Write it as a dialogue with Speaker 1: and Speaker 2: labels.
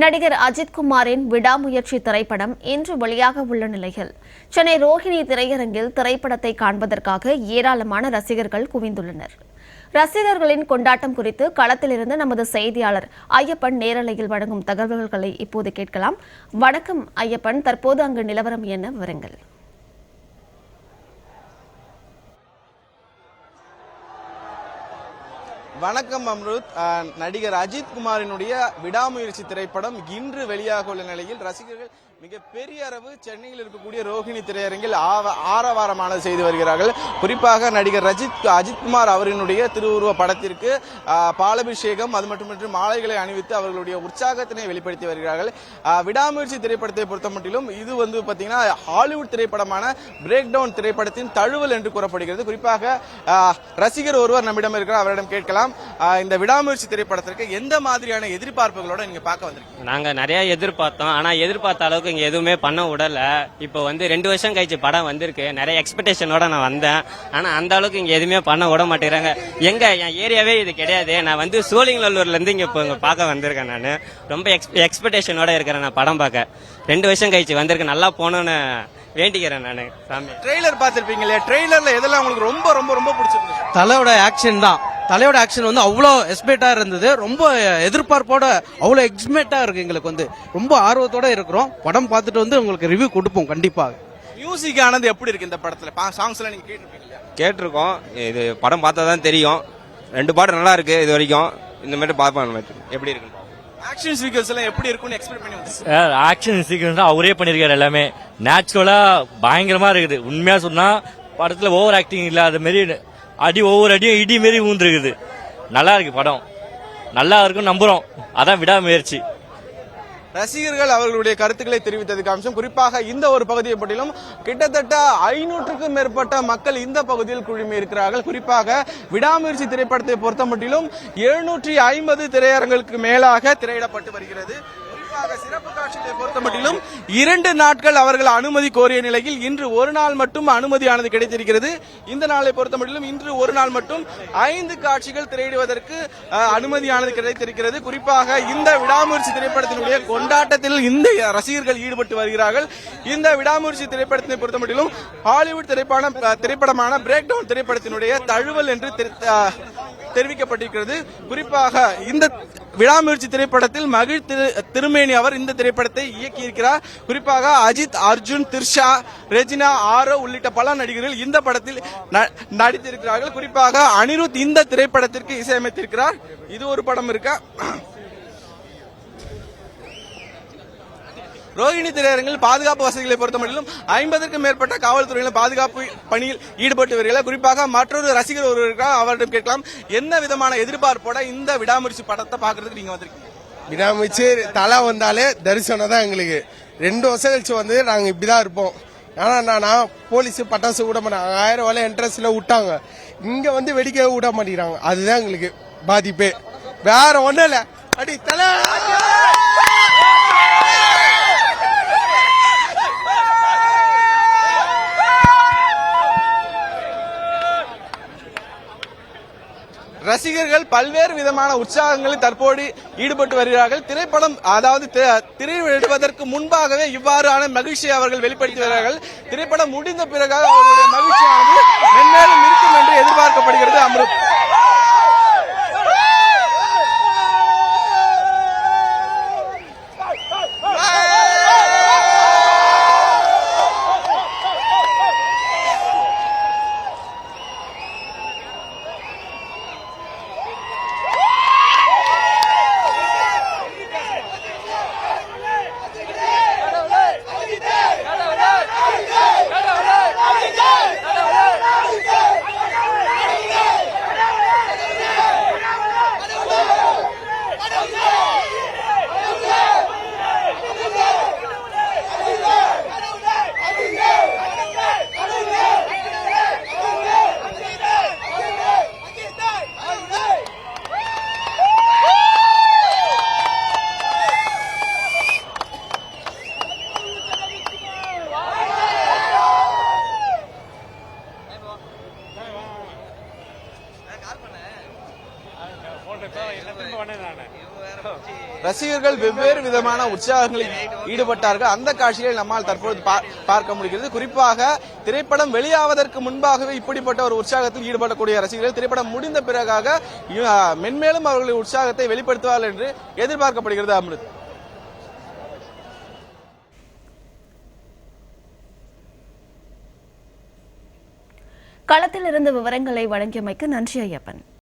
Speaker 1: நடிகர் அஜித்குமாரின் விடாமுயற்சி திரைப்படம் இன்று வெளியாக உள்ள நிலையில். சென்னை ரோஹிணி திரையரங்கில் திரைப்படத்தை காண்பதற்காக ஏராளமான ரசிகர்கள் குவிந்துள்ளனர். ரசிகர்களின் கொண்டாட்டம் குறித்து களத்திலிருந்து நமது செய்தியாளர் ஐயப்பன் நேரலையில் வழங்கும் தகவல்களை இப்போது கேட்கலாம். வணக்கம் ஐயப்பன். தற்போது அங்கு நிலவரம் என்ன விவரங்கள்?
Speaker 2: வணக்கம் அம்ருத். நடிகர் அஜித் குமாரினுடைய விடாமுயற்சி திரைப்படம் இன்று வெளியாக உள்ள நிலையில் ரசிகர்கள் மிக பெரிய அளவு சென்னையில் இருக்கக்கூடிய ரோஹிணி திரையரங்கில் ஆவ- ஆரவாரமானது செய்து வருகிறார்கள். குறிப்பாக நடிகர் ரஜித் அஜித்குமார் அவரினுடைய திருவுருவ படத்திற்கு பாலபிஷேகம் அது மட்டுமின்றி மாலைகளை அணிவித்து அவர்களுடைய உற்சாகத்தினை வெளிப்படுத்தி வருகிறார்கள். விடாமுயற்சி திரைப்படத்தை பொறுத்த மட்டிலும் இது வந்து பார்த்தீங்கன்னா ஹாலிவுட் திரைப்படமான பிரேக் டவுன் திரைப்படத்தின் தழுவல் என்று கூறப்படுகிறது. குறிப்பாக ரசிகர் ஒருவர் நம்மிடம் இருக்கிறார் அவரிடம் கேட்கலாம். அஹ், இந்த விடாமுயற்சி திரைப்படத்திற்கு எந்த மாதிரியான எதிர்பார்ப்புகளோட நீங்க பார்க்க வந்திருக்கீங்க?
Speaker 3: நாங்க நிறைய எதிர்பார்த்தோம். ஆனா எதிர்பார்த்த அளவுக்கு இங்க எதுவுமே பண்ண விடல. இப்போ வந்து ரெண்டு வருஷம் கழிச்சு படம் வந்திருக்கு. நிறைய எக்ஸ்பெக்டேஷனோட நான் வந்தேன். ஆனா அந்த அளவுக்கு இங்க எதுவுமே பண்ண விட மாட்டேங்கிறாங்க. எங்க என் ஏரியாவே இது கிடையாது. நான் வந்து சோழிங்கநல்லூர்ல இருந்து இங்க இப்போ இங்க பார்க்க வந்திருக்கேன் நான். ரொம்ப எக்ஸ்பெக்டேஷனோட இருக்கிறேன் நான் படம் பார்க்க. ரெண்டு வருஷம் கழிச்சு வந்திருக்கு. நல்லா போகணும்னு வேண்டிக்கிறேன் நான் சாமி.
Speaker 2: ட்ரெய்லர் பார்த்திருப்பீங்க இல்லையா? ட்ரெய்லர்ல எதெல்லாம் உங்களுக்கு ரொம்ப ரொம்ப ரொம்ப பிடிச்சிருந்துச்சு?
Speaker 4: தலையோட ஆக்ஷன் தான். தலையோட ஆக்ஷன் வந்து அவ்வளோ எஸ்பேட்டா இருந்தது. ரொம்ப எதிர்பார்ப்போட அவ்வளோ எக்ஸ்மேட்டா இருக்கு எங்களுக்கு வந்து. ரொம்ப ஆர்வத்தோட இருக்கிறோம். படம் பார்த்துட்டு வந்து உங்களுக்கு ரிவ்யூ கொடுப்போம் கண்டிப்பாக
Speaker 2: மியூசிக் ஆனது எப்படி இருக்கு இந்த படத்துல? சாங்ஸ் எல்லாம் நீங்க கேட்டிருப்பீங்க இல்லையா?
Speaker 5: கேட்டிருக்கோம். இது படம் பார்த்தா தான் தெரியும். ரெண்டு பாட்டு நல்லா இருக்கு இது வரைக்கும். இந்த மாதிரி பார்ப்போம் மாதிரி. எப்படி இருக்கு
Speaker 2: ஆக்ஷன் சீக்வன்ஸ் எல்லாம் எப்படி இருக்கும்னு எக்ஸ்பெக்ட் பண்ணி வந்து
Speaker 6: ஆக்ஷன் சீக்வன்ஸ் அவரே பண்ணிருக்காரு எல்லாமே. நேச்சுரலா பயங்கரமா இருக்குது. உண்மையா சொன்னா படத்துல ஓவர் ஆக்டிங் இல்லாத மாரி அடி ஒவ்வொரு அடியும் இடி மாரி ஊந்துருக்குது. நல்லா இருக்கு படம். நல்லா இருக்கும் நம்புறோம். அதான் விடாமுயற்சி.
Speaker 2: ரசிகர்கள் அவர்களுடைய கருத்துக்களை தெரிவித்ததுக்கு அம்சம் குறிப்பாக இந்த ஒரு பகுதியை பற்றிலும் கிட்டத்தட்ட ஐநூற்றுக்கும் மேற்பட்ட மக்கள் இந்த பகுதியில் குழுமி இருக்கிறார்கள். குறிப்பாக விடாமுயற்சி திரைப்படத்தை பொறுத்த மட்டிலும் எழுநூற்றி ஐம்பது திரையரங்களுக்கு மேலாக திரையிடப்பட்டு வருகிறது. குறிப்பாக சிறப்பு காட்சிகளை பொறுத்த மட்டிலும் இரண்டு நாட்கள் அவர்கள் அனுமதி கோரிய நிலையில் இன்று ஒரு நாள் மட்டும் அனுமதியானது கிடைத்திருக்கிறது. இந்த நாளை பொறுத்த மட்டிலும் இன்று ஒரு நாள் மட்டும் ஐந்து காட்சிகள் திரையிடுவதற்கு அனுமதியானது கிடைத்திருக்கிறது. குறிப்பாக இந்த விடாமுயற்சி திரைப்படத்தினுடைய கொண்டாட்டத்தில் இந்த ரசிகர்கள் ஈடுபட்டு வருகிறார்கள். இந்த விடாமுயற்சி திரைப்படத்தினை பொறுத்த மட்டிலும் ஹாலிவுட் திரைப்படம் திரைப்படமான பிரேக் டவுன் திரைப்படத்தினுடைய தழுவல் என்று தெரி- தெரிவிக்கப்பட்டிருக்கிறது. குறிப்பாக இந்த விடாமுயற்சி திரைப்படத்தில் மகிழ் திரு- திருமேனி அவர் இந்த திரைப்படத்தை இயக்கியிருக்கிறார். குறிப்பாக அஜித் அர்ஜுன் திர்ஷா ரெஜினா ஆரோ உள்ளிட்ட பல நடிகர்கள் இந்த படத்தில் ந- நடித்திருக்கிறார்கள். குறிப்பாக அனிருத் இந்த திரைப்படத்திற்கு இசையமைத்திருக்கிறார். இது ஒரு படம் இருக்கா? ரோஹிணி திரையரங்கில் பாதுகாப்பு வசதிகளை பொறுத்தமட்டிலும் ஐம்பதற்கும் மேற்பட்ட காவல்துறையினர் பாதுகாப்பு பணியில் ஈடுபட்டு வருகிறார் குறிப்பாக மற்றொரு ரசிகர் ஒருவருக்காக அவரிடம் கேட்கலாம். என்ன விதமான எதிர்பார்ப்போட இந்த விடாமுயற்சி படத்தை பாக்குறதுக்கு நீங்க வந்திருக்கீங்க?
Speaker 7: விடாமுயற்சி தலை வந்தாலே தரிசனம் தான் எங்களுக்கு. ரெண்டு வருஷம் கழிச்சு வந்து நாங்கள் இப்படி தான் இருப்போம் ஆனால் என்னன்னா போலீஸ் பட்டாசு விட மாட்டாங்க ஆயிரம் ரூபாய் என்ட்ரன்ஸ்ல விட்டாங்க. இங்கே வந்து வெடிக்க விட மாட்டேங்கிறாங்க. அதுதான் எங்களுக்கு பாதிப்பே. வேற ஒன்றும் இல்லை. அடி தலை!
Speaker 2: ரசிகர்கள் பல்வேறு விதமான உற்சாகங்களில் தற்போது ஈடுபட்டு வருகிறார்கள். திரைப்படம் அதாவது திரையிடுவதற்கு முன்பாகவே இவ்வாறான மகிழ்ச்சியை அவர்கள் வெளிப்படுத்தி வருகிறார்கள். திரைப்படம் முடிந்த பிறகு அவர்களுடைய மகிழ்ச்சியானது மென்மேலும் இருக்கும் என்று எதிர்பார்க்கப்படுகிறது ரசிகர்கள் வெவ்வேறு விதமான உற்சாகங்களில் ஈடுபட்டார்கள். அந்த காட்சிகளை நம்மால் தற்போது பா- பார்க்க முடிகிறது. குறிப்பாக திரைப்படம் வெளியாவதற்கு முன்பாகவே இப்படிப்பட்ட ஒரு உற்சாகத்தில் ஈடுபடக்கூடிய ரசிகர்கள் திரைப்படம் முடிந்த பிறகாக மென்மேலும் அவர்களின் உற்சாகத்தை வெளிப்படுத்துவார்கள் என்று எதிர்பார்க்கப்படுகிறது அமிர்த்.
Speaker 1: களத்தில் இருந்து விவரங்களை வழங்கியமைக்கு நன்றி ஐயப்பன்.